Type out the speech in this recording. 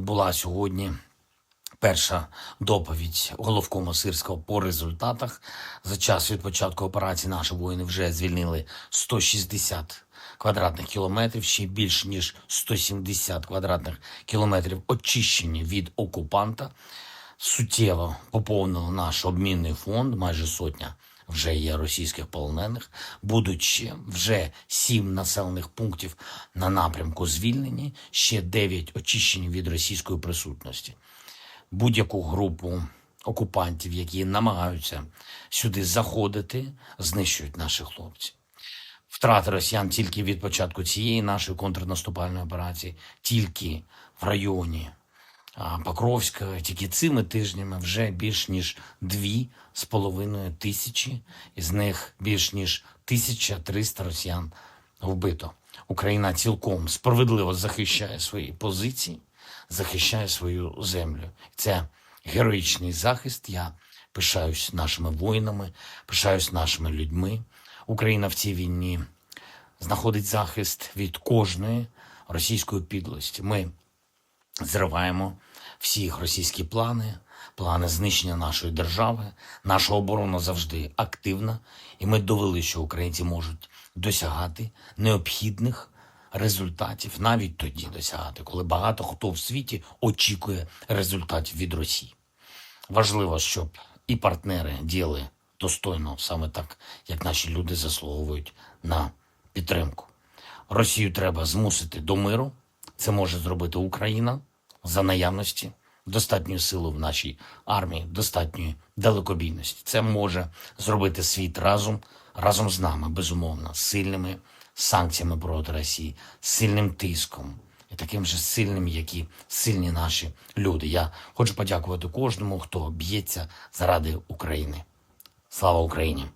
була сьогодні перша доповідь головкома Сирського по результатах. За час від початку операції наші воїни вже звільнили 160 квадратних кілометрів, ще більш ніж 170 квадратних кілометрів очищені від окупанта. Суттєво поповнили наш обмінний фонд, майже сотня вже є російських полонених. Будуть ще вже сім населених пунктів на напрямку звільнені, ще дев'ять очищені від російської присутності будь-яку групу окупантів, які намагаються сюди заходити, знищують наші хлопці. Втрати росіян тільки від початку цієї нашої контрнаступальної операції, тільки в районі Покровська, тільки цими тижнями вже більш ніж дві з половиною тисячі, із них більш ніж 1300 росіян вбито. Україна цілком справедливо захищає свої позиції, захищає свою землю. Це героїчний захист. Я пишаюсь нашими воїнами, пишаюсь нашими людьми. Україна в цій війні знаходить захист від кожної російської підлості. Ми зриваємо всі їх російські плани, плани знищення нашої держави. Наша оборона завжди активна, і ми довели, що українці можуть досягати необхідних результатів, навіть тоді досягати, коли багато хто в світі очікує результатів від Росії. Важливо, щоб і партнери діяли достойно, саме так, як наші люди заслуговують на підтримку. Росію треба змусити до миру. Це може зробити Україна за наявності достатньої сили в нашій армії, достатньої далекобійності. Це може зробити світ разом, разом з нами, безумовно, сильними санкціями проти Росії, сильним тиском і таким же сильним, як і сильні наші люди. Я хочу подякувати кожному, хто б'ється заради України. Слава Україні!